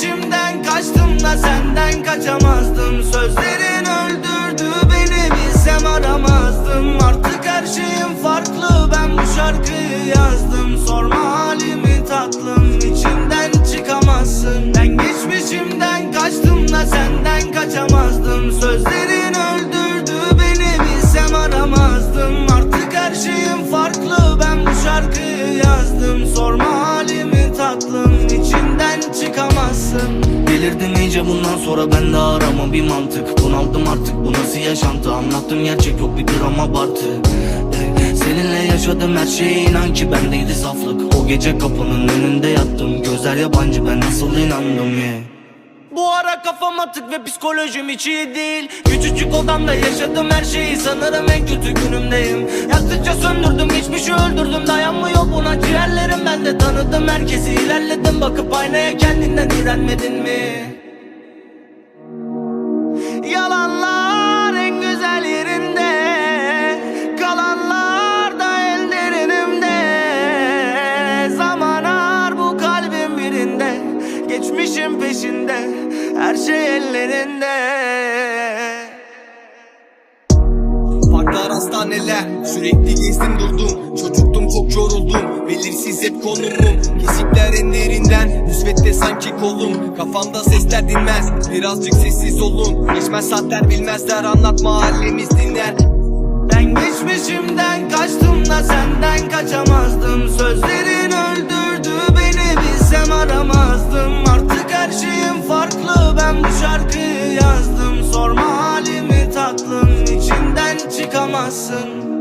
geçmişimden kaçtım da senden kaçamazdım. Sözlerin öldürdü beni bilsem aramazdım. Artık her şeyim farklı ben bu şarkıyı yazdım. Sorma halimi tatlım içinden çıkamazsın. Ben geçmişimden kaçtım da senden kaçamazdım. Sözlerin öldürdü beni bilsem aramazdım. Artık her şeyim farklı ben bu şarkıyı yazdım. Sorma Delirdim iyice bundan sonra ben de arama. Bir mantık Bunaldım artık. Bu nasıl yaşantı? Anlattım gerçek yok bir gram abartı. Seninle yaşadım her şeye inan ki bendeydi saflık. O gece kapının önünde yattım. Gözler yabancı ben nasıl inandım yeah. Bu ara kafam atık ve psikolojim hiç iyi değil. Küçücük odamda yaşadım her şeyi. Sanırım en kötü günümdeyim Yaktıkça söndürdüm geçmişi öldürdüm. Dayanmıyor buna ciğerlerim Ben de tanıdım herkesi ilerledim. Bakıp aynaya kendinden iğrenmedin mi? Yalanlar en güzel yerinde. Kalanlar da ellerinimde Zaman ağır bu kalbim birinde. Geçmişim peşinde Her şey ellerinde hastaneler. Sürekli gezdim durdum. Çocuktum çok yoruldum. Belirsiz hep konumum. Kesikler en derinden Müsvedde sanki kolum. Kafamda sesler dinmez Birazcık sessiz olun. Geçmez saatler bilmezler Anlat mahallemiz dinler. Ben geçmişimden kaçtım da senden kaçamazdım şarkıyı yazdım